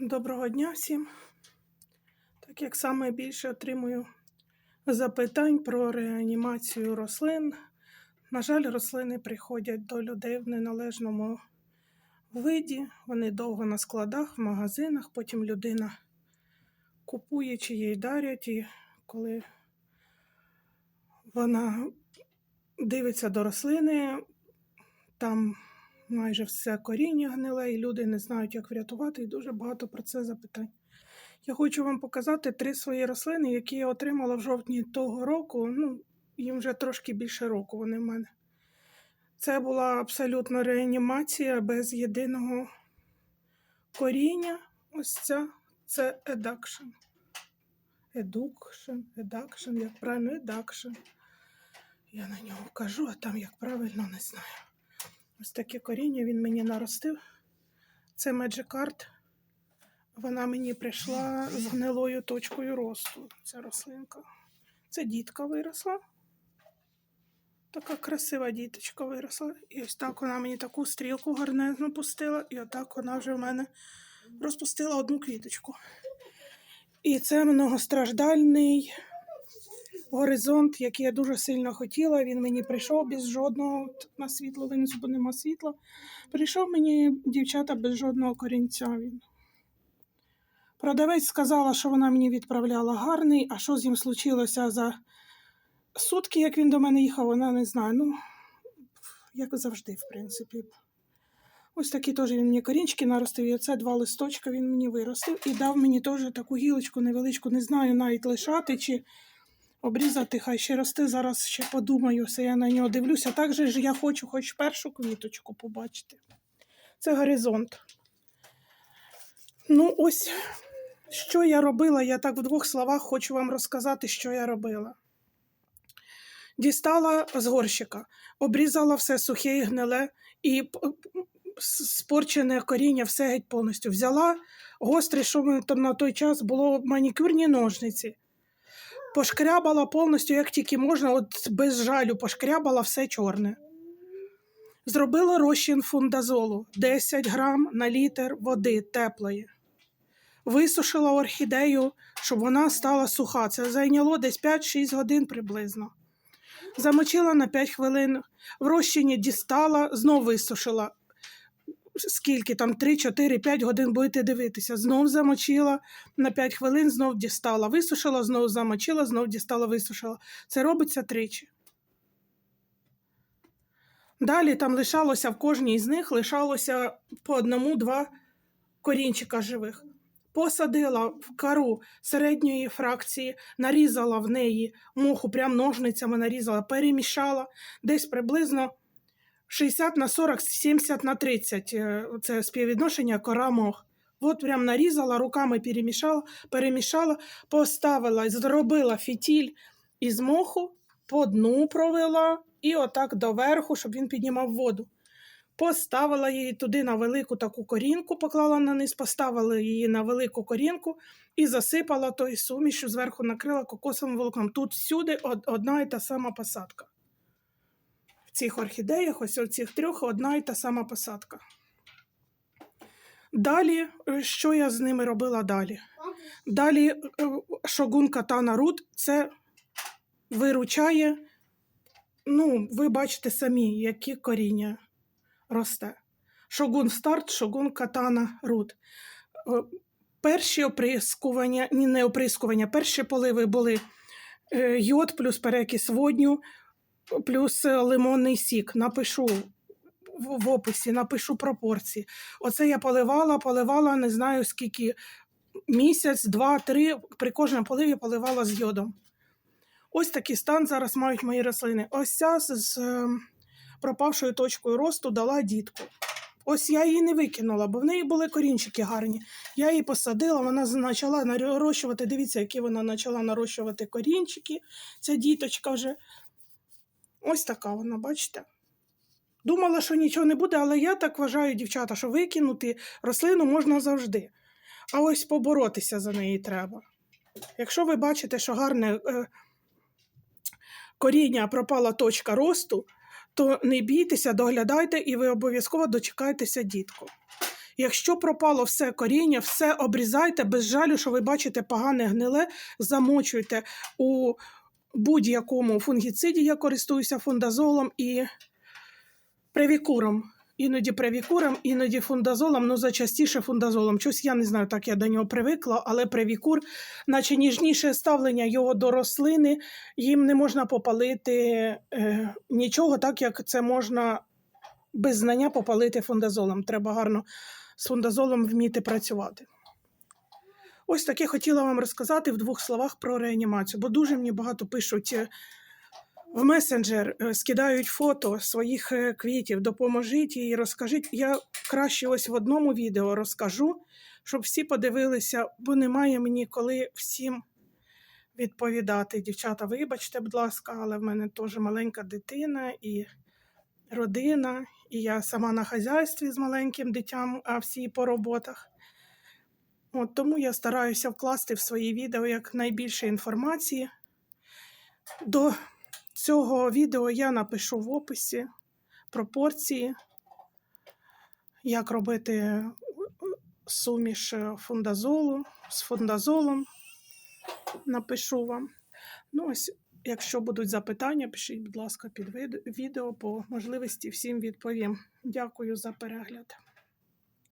Доброго дня всім. Так як саме більше отримую запитань про реанімацію рослин. На жаль, рослини приходять до людей в неналежному виді. Вони довго на складах, в магазинах, потім людина купує чи їй дарять, і коли вона дивиться до рослини, там майже все коріння гниле, і люди не знають, як врятувати, і дуже багато про це запитань. Я хочу вам показати три свої рослини, які я отримала в жовтні того року. Ну, їм вже трошки більше року вони в мене. Це була абсолютно реанімація без єдиного коріння. Ось ця це едакшн. Едукшн, едакшн, як правильно, едакшн. Я на нього кажу, а там як правильно не знаю. Ось таке коріння він мені наростив. Це Magic Art. Вона мені прийшла з гнилою точкою росту. Ця рослинка. Це дітка виросла. Така красива діточка виросла. І ось так вона мені таку стрілку гарнезну пустила, і отак вона вже в мене розпустила одну квіточку. І це многостраждальний горизонт, який я дуже сильно хотіла. Він мені прийшов без жодного на світло винесу, бо нема світла. Прийшов мені дівчата без жодного корінця. Він. Продавець сказала, що вона мені відправляла гарний, а що з ним случилося за сутки, як він до мене їхав, вона не знає. Ну, як завжди, в принципі. Ось такі теж він мені корінчики наростив, і оце два листочка він мені виростив і дав мені теж таку гілочку невеличку, не знаю навіть лишати чи обрізати, хай ще рости. Зараз ще подумаю, все я на нього дивлюся. Так же ж я хочу хоч першу квіточку побачити. Це горизонт. Ну, ось що я робила, я так в двох словах хочу вам розказати, що я робила. Дістала з горщика, обрізала все сухе і гниле і спорчене коріння, все геть повністю. Взяла гострий, що там на той час було манікюрні ножниці. Пошкрябала повністю, як тільки можна, от без жалю, пошкрябала все чорне. Зробила розчин фундазолу 10 грам на літр води теплої. Висушила орхідею, щоб вона стала суха. Це зайняло десь 5-6 годин приблизно. Замочила на 5 хвилин, в розчині дістала, знов висушила. Скільки там 3, 4, 5 годин будете дивитися. Знов замочила на 5 хвилин, знов дістала, висушила, знов замочила, знов дістала, висушила. Це робиться тричі. Далі там лишалося в кожній з них лишалося по одному-два корінчика живих. Посадила в кару середньої фракції, нарізала в неї моху, прям ножницями нарізала, перемішала десь приблизно 60 на 40, 70 на 30. е, Це співвідношення кора мох. От прям нарізала, руками перемішала, перемішала, поставила, зробила фітіль із моху, по дну провела і отак доверху, щоб він піднімав воду. Поставила її туди на велику таку корінку, поклала на низ, поставила її на велику корінку і засипала тою сумішю, зверху накрила кокосовим волокном. Тут всюди одна і та сама посадка. Цих орхідеях, ось у цих трьох, одна і та сама посадка. Далі, е, що я з ними робила далі? Далі е, шогун катана рут це виручає, ну, ви бачите самі, які коріння росте. Шогун старт, шогун катана рут. Е, Перші оприскування, ні, не оприскування, перші поливи були йод плюс перекис водню, плюс е, лимонний сік. Напишу в описі, напишу пропорції. Оце я поливала, поливала, не знаю скільки, місяць, два, три. При кожному поливі поливала з йодом. Ось такий стан зараз мають мої рослини. Ось ця з, з е, пропавшою точкою росту дала дітку. Ось я її не викинула, бо в неї були корінчики гарні. Я її посадила, вона почала нарощувати. Дивіться, які вона почала нарощувати корінчики. Ця діточка вже. Ось така вона, бачите? Думала, що нічого не буде, але я так вважаю, дівчата, що викинути рослину можна завжди. А ось поборотися за неї треба. Якщо ви бачите, що гарне е, коріння пропала точка росту, то не бійтеся, доглядайте і ви обов'язково дочекаєтеся дітку. Якщо пропало все коріння, все обрізайте без жалю, що ви бачите погане гниле, замочуйте у будь-якому фунгіциді. Я користуюся фундазолом і превікуром. Іноді превікуром, іноді фундазолом, ну зачастіше фундазолом. Щось я не знаю, так я до нього привикла, але превікур, наче ніжніше ставлення його до рослини, їм не можна попалити е, нічого, так як це можна без знання попалити фундазолом. Треба гарно з фундазолом вміти працювати. Ось таке хотіла вам розказати в двох словах про реанімацію, бо дуже мені багато пишуть е, в месенджер, е, скидають фото своїх е, квітів, допоможіть і розкажіть. Я краще ось в одному відео розкажу, щоб всі подивилися, бо немає мені коли всім відповідати. Дівчата, вибачте, будь ласка, але в мене теж маленька дитина і родина, і я сама на хазяйстві з маленьким дитям, а всі по роботах. От тому я стараюся вкласти в свої відео як найбільше інформації. До цього відео я напишу в описі пропорції, як робити суміш фундазолу з фундазолом. Напишу вам. Ну, ось, якщо будуть запитання, пишіть, будь ласка, під відео по можливості всім відповім. Дякую за перегляд.